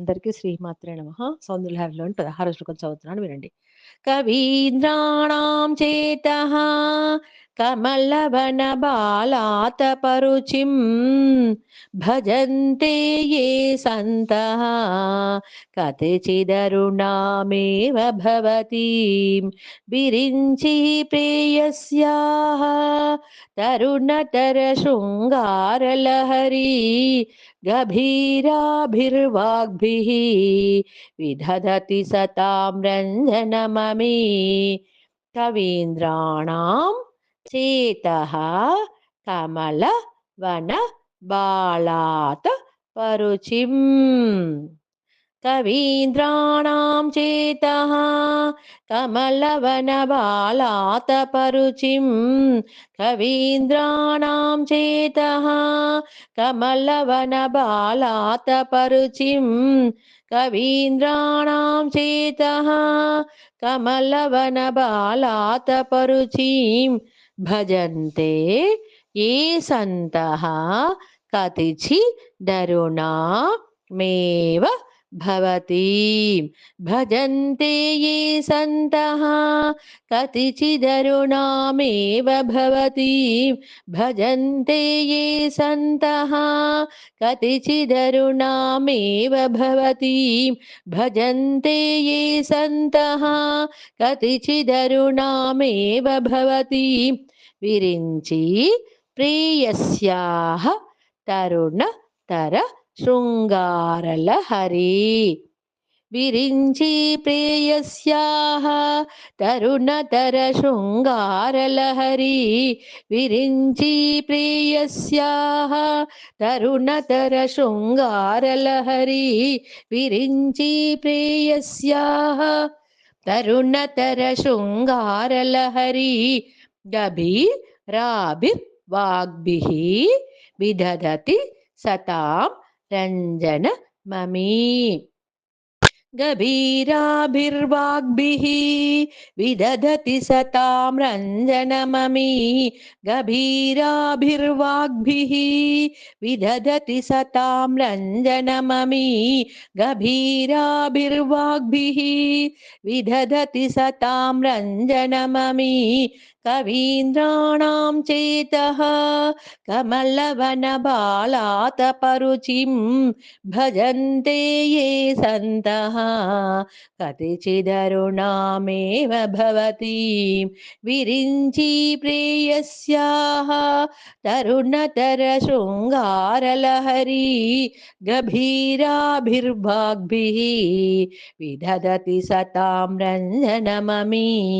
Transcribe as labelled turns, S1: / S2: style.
S1: అందరికీ శ్రీమాత్రే నమ. సౌందర్య సౌందర్యహారిలోని పదహారు శ్లోకం చదువుతున్నాను వినండి. కవీంద్రాణం చేత కమలవన బాలాత పరుచిం భజంతే ఏ సంత కతిచిదరుణామేవ భవతి బిరించి ప్రేయస్యా तरुणतरशृङ्गारलहरी गभीराभिर्वाग्भिः विदधति सतां रञ्जनममी कवीन्द्राणां चेतः कमलवनबालात् परुचिम्। कवीन्द्राणां चेतः कमलवनबालात् परुचिं कवीन्द्राणां चेतः कमलवनबालात् परुचिं कवीन्द्राणां चेतः कमलवनबालात् परुचिं भजन्ते ये सन्तः कतिचिदरुणामेव भवतीं। भजन्ते ये सन्तः, कतिचिदरुणामेव भवतीं। भजन्ते ये सन्तः, कतिचिदरुणामेव भवतीं। भजन्ते ये सन्तः, कतिचिदरुणामेव भवतीं। विरिञ्चि प्रेयस्याः तरुणतर శృంగారలహరి విరించి ప్రేయస్యాः తరుణతర శృంగారలహరి విరించి ప్రేయస్యాः తరుణతర శృంగారలహరి విరించి ప్రేయస్యాः తరుణతర శృంగారలహరి గభీరాభిర్వాగ్భిः విదధతి సతాం रञ्जन ममी। गभीराभिर्वाग्भिः विदधति सतां रञ्जनममी गभीराभिर्वाग्भिः विदधति सतां रञ्जनममी गभीराभिर्वाग्भिः विदधति सतां रञ्जनममी कवीन्द्राणां चेतः कमलवनबालात् परुचिं भजन्ते ये सन्तः। कतिचिदरुणामेव भवतीं। विरिञ्ची प्रेयस्याः तरुणतरशृङ्गारलहरी गभीराभिर्वाग्भिः। विदधति सतां रञ्जनममी।